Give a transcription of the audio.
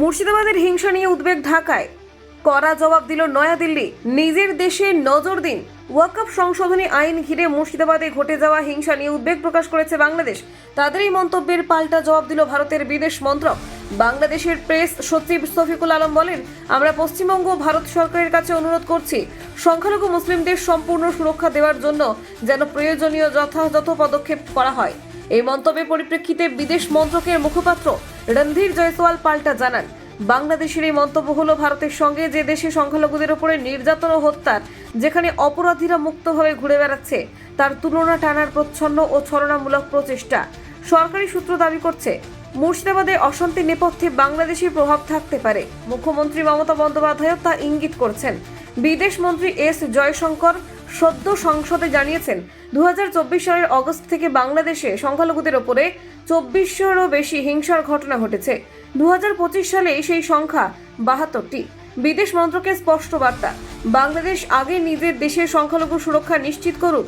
মুর্শিদাবাদের হিংসা নিয়ে উদ্বেগ ঢাকায়। কড়া জবাব দিল নয়াদিল্লি। নিজের দেশে নজর দিন। ওয়াকফ সংশোধনী আইন ঘিরে মুর্শিদাবাদে ঘটে যাওয়া হিংসা নিয়ে উদ্বেগ প্রকাশ করেছে বাংলাদেশ। তাদের এই মন্তব্যের পাল্টা জবাব দিল ভারতের বিদেশ মন্ত্রক। বাংলাদেশের প্রেস সচিব শফিকুল আলম বলেন, আমরা পশ্চিমবঙ্গ ভারত সরকারের কাছে অনুরোধ করছি, সংখ্যালঘু মুসলিমদের সম্পূর্ণ সুরক্ষা দেওয়ার জন্য যেন প্রয়োজনীয় যথাযথ পদক্ষেপ করা হয়। এই মন্তব্যের পরিপ্রেক্ষিতে বিদেশ মন্ত্রকের মুখপাত্র রণধীর জয়সওয়াল পাল্টা জানান, বাংলাদেশের এই মন্তব্য হলো ভারতের সঙ্গে যে দেশে সংখ্যালঘুদের ওপরে নির্যাতন ও হত্যার, যেখানে অপরাধীরা মুক্তভাবে ঘুরে বেড়াচ্ছে, তার তুলনা টানার প্রচ্ছন্ন ও ছলনামূলক প্রচেষ্টা। সরকারি সূত্র দাবি করছে, মুর্শিদাবাদে অশান্তি নেপথ্যে বাংলাদেশের প্রভাব থাকতে পারে। মুখ্যমন্ত্রী মমতা বন্দ্যোপাধ্যায় তা ইঙ্গিত করছেন। বিদেশ মন্ত্রী এস জয়শঙ্কর সদ্য সংসদে জানিয়েছেন দু হাজার চব্বিশ সালের অগস্ট থেকে বাংলাদেশে সংখ্যালঘুদের ওপরে চব্বিশশোরও বেশি হিংসার ঘটনা ঘটেছে। দু হাজার পঁচিশ সালে সেই সংখ্যা বাহাত্তরটি। বিদেশ মন্ত্রকের স্পষ্ট বার্তা, বাংলাদেশ আগে নিজের দেশের সংখ্যালঘু সুরক্ষা নিশ্চিত করুক।